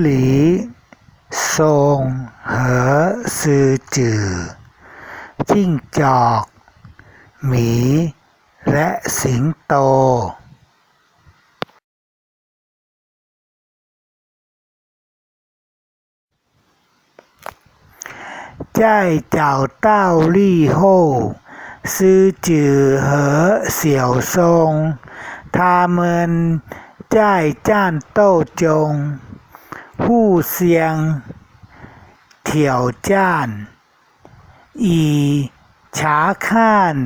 หลีทรงเหอซือจือจิ้งจอก หมี และสิงโตจ้ายเจ้าเต้าลี่โฮซื้อจือเหอเสี่ยวทรง ทาเมินจจ้านโต้จง ผู้เสียงเถียวจ้าน อีฉาข้าน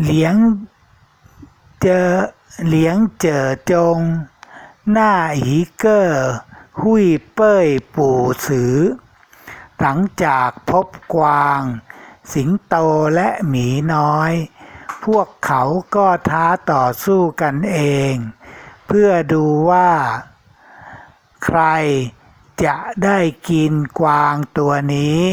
เหลียงเจอเหลียงเจอจง หน้าหีเกอหุยเป้ยปู่สือ หลังจากพบกวาง สิงโตและหมีน้อย พวกเขาก็ท้าต่อสู้กันเอง เพื่อดูว่า ใครจะได้กินกวางตัวนี้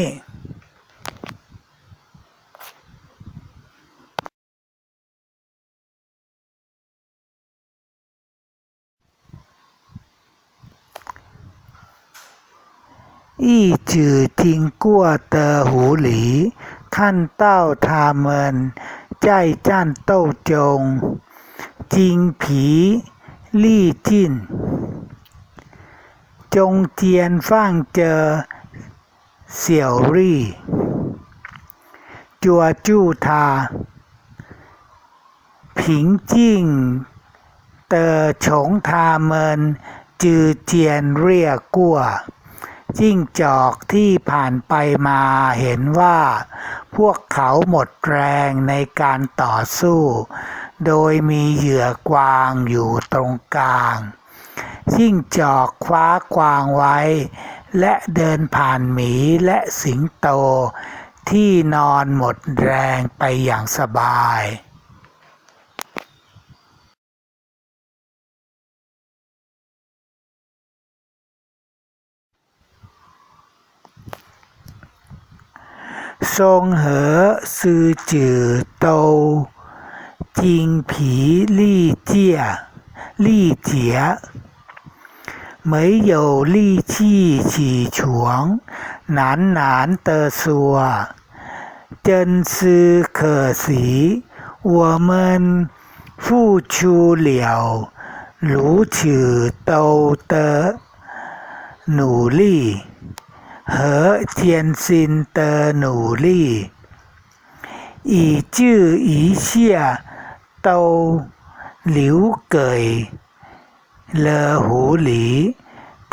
อีจือทิงกั้วเตอหูหลี ขั้นเต้าทาเมิน ใจจ้านเต้าจง จิงผีล้น จงเทียนฟ่างเจอ เสี่ยวรี่ จัวจู้ทา ผิงจิ้ง เตอฉงทาเมิน จือเจียนเรียกกัวจิ้งจอกที่ผ่านไปมาเห็นว่า พวกเขาหมดแรงในการต่อสู้ โดยมีเหยื่อกวางอยู่ตรงกลาง ยิ่งจอกคว้ากวางไว้ และเดินผ่านหมีและสิงโต ที่นอนหมดแรงไปอย่างสบายทรงเหอซือจือโตจิงผีลี่เจียลี่เจีย 没有力气起床，喃喃地说：“真是可惜，我们付出了如此多的努力。”和艰辛的努力，以这一切都留给 เลอหูหลี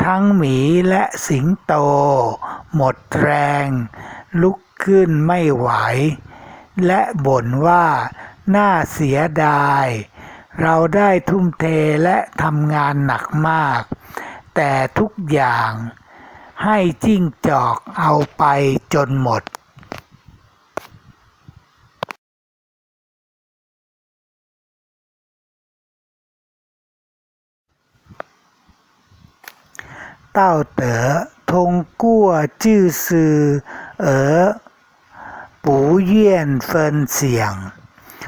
ทั้งหมีและสิงโต หมดแรง ลุกขึ้นไม่ไหว และบ่นว่าน่าเสียดาย เราได้ทุ่มเทและทำงานหนักมาก แต่ทุกอย่างให้จิ้งจอกเอาไปจนหมด 道德通过就是而不愿分享，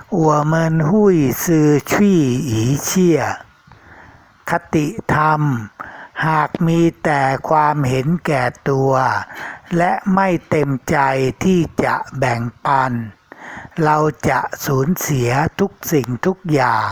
我们会失去一切。คติธรรมหากมีแต่ความเห็นแก่ตัว และไม่เต็มใจที่จะแบ่งปัน เราจะสูญเสียทุกสิ่งทุกอย่าง